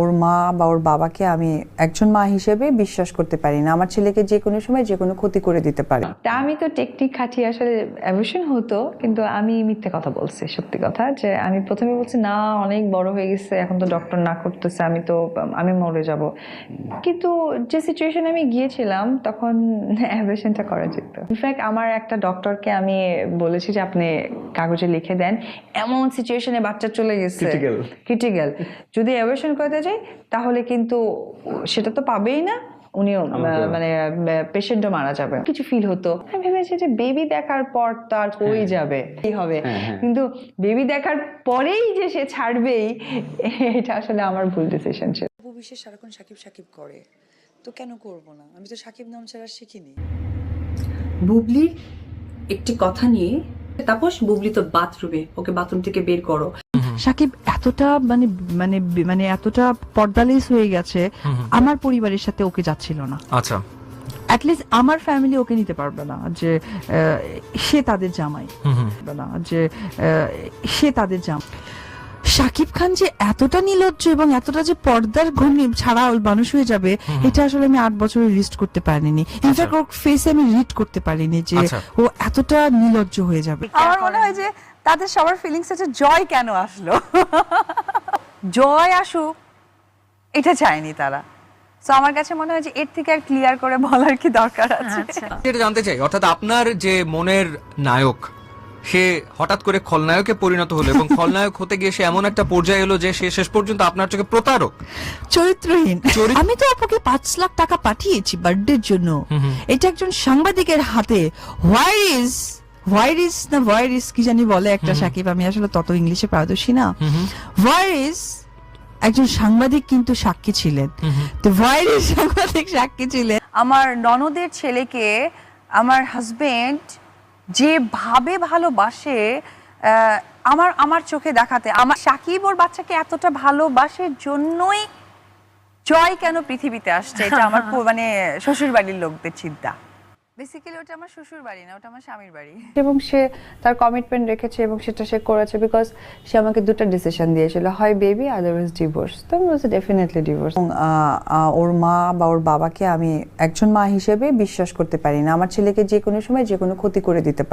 ওর মা বা ওর বাবাকে আমি একজন মা হিসেবে বিশ্বাস করতে পারি না। আমার ছেলেকে যে কোনো সময় যে কোনো ক্ষতি করে দিতে পারে। তা আমি তো টেকনিক খাটিয়ে আসলে অ্যাবর্শন হতো কিন্তু আমি মিথ্যে কথা বলছি সত্যি কথা। যে আমি প্রথমে বলছি না অনেক বড় হয়ে গেছে এখন তো ডক্টর না করতেছে আমি তো আমি মরে যাব। কিন্তু যে সিচুয়েশনে আমি গিয়েছিলাম তখন অ্যাবর্শনটা করা যেত। ইনফ্যাক্ট আমার একটা ডক্টরকে আমি বলেছি যে আপনি কাগজে লিখে দেন। এমন সিচুয়েশনে বাচ্চা চলে গেছে. ক্রিটিক্যাল যদি অ্যাবর্শন করতে যাই তাহলে কিন্তু সেটা তো পাবেই না। উনিও মানে পেশেন্টও মারা যাবে। কিছু ফিল হতো। আমি ভেবেছি যে বেবি দেখার পর তো আর কই যাবে। কি হবে? হ্যাঁ, হ্যাঁ। কিন্তু বেবি দেখার পরেই যে সে ছাড়বেই এটা আসলে আমার ভুল ডিসিশন ছিল। অপু বিশ্বাস সারাক্ষণ সাকিব সাকিব করে। তো কেন করব না? আমি তো সাকিব নাম ছাড়া শিখিনি। বুবলির একটি কথা নিয়ে তাপস বুবলি তো বাথরুমে ওকে বাথরুম থেকে বের করো। সাকিব এতটা মানে মানে মানে এতটা পর্দালেস হয়ে গেছে আমার পরিবারের সাথে ওকে যাচ্ছিল না। আচ্ছা। অ্যাটলিস্ট আমার ফ্যামিলি ওকে নিতে পারবে না যে আহ, সে তাদের জামাই। না যে আহ, সে তাদের জামাই। শাকিব খান যে এতটা নির্লজ্জ এবং এতটা যে পর্দার ঘনি ছাড়া মানুষ হয়ে যাবে এটা আসলে আমি আট বছরে রিস্ট করতে পারিনি। ইনফ্যাক্ট ওর ফেসে আমি রিড করতে পারিনি যে আচ্ছা। ও এতটা নির্লজ্জ হয়ে যাবে। আমার মনে হয় যে তাদের সবার ফিলিংস আছে জয় কেন আসলো? জয় আসুক এটা চায়নি তারা। তো আমার কাছে মনে হয় যে এর থেকে আর ক্লিয়ার করে বলার কি দরকার আছে? যেটা জানতে চাই অর্থাৎ আপনার যে মনের নায়ক সে হঠাৎ করে খলনায়কে পরিণত হলো এবং খলনায়ক হতে গিয়ে সে এমন একটা পর্যায়ে এলো যে সে শেষ পর্যন্ত আপনার চোখে প্রতারক। চরিত্রহীন। চরিত্র- আমি তো আপনাকে পাঁচ লাখ টাকা পাঠিয়েছি বার্থডের জন্য। এটা একজন সাংবাদিকের হাতে। হোয়াই ইজ না ইজ কি জানি বলে একটা সাকিব। আমি আসলে তত ইংলিশে পারদর্শী না। ইজ একজন সাংবাদিক কিন্তু সাক্ষী ছিলেন। তো ইজ সাংবাদিক সাক্ষী ছিলেন? আমার ননদের ছেলেকে আমার হাজবেন্ড যেভাবে ভালোবাসে আহ, আমার আমার চোখে দেখাতে আমার সাকিব ওর বাচ্চাকে এতটা ভালোবাসের জন্যই জয় কেন পৃথিবীতে আসছে? এটা আমার মানে শ্বশুর বাড়ির লোকদের চিন্তা। বেসিক্যালি ওটা আমার শ্বশুর বাড়ি না, ওটা আমার স্বামীর বাড়ি। এবং সে তার কমিটমেন্ট রেখেছে এবং সেটা সে করেছে বিকজ সে আমাকে দুটো ডিসিশন দিয়েছিল, হয় বেবি আদারওয়াইজ ডিভোর্স তো আমি বলছি ডেফিনেটলি ডিভোর্স ওর মা বা ওর বাবাকে আমি একজন মা হিসেবে বিশ্বাস করতে পারি না, আমার ছেলেকে যে কোনো সময় যে কোনো ক্ষতি করে দিতে পারে।